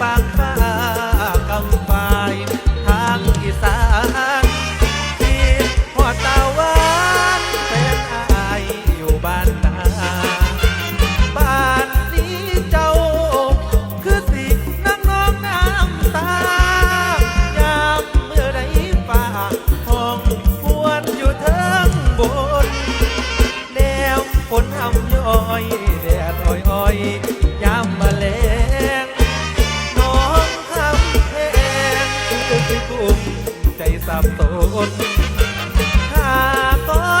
ปากฟ้ากำปายทางอีสานที่พ่อตาวันเป็นอายอยู่บ้านนาบ้านนี้เจ้า คือสิน้ำน้องน้ำตายามเมื่อใดฝ่าทองควรอยู่เทิงบน แล้วผลทำย้อย สับสน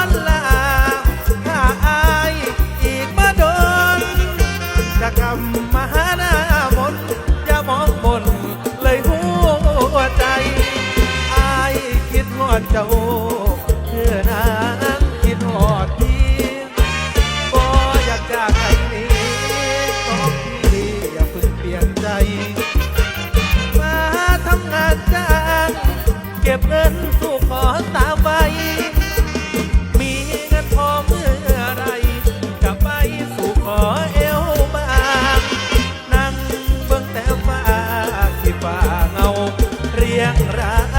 นลาหาอายอีกมาโดนจะกำมหาหน้ามนอย่ามองบนเลยหัวใจอายคิดหอดจ้ บเงินสู่ขอตาวไป มีเงินพอเมื่อไรจะไปสู่ขอเอวบางนั่งเบื้องแต่ฟ้าที่ฟ้าเงาเรียงราย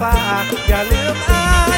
ฝากอย่าลืมอา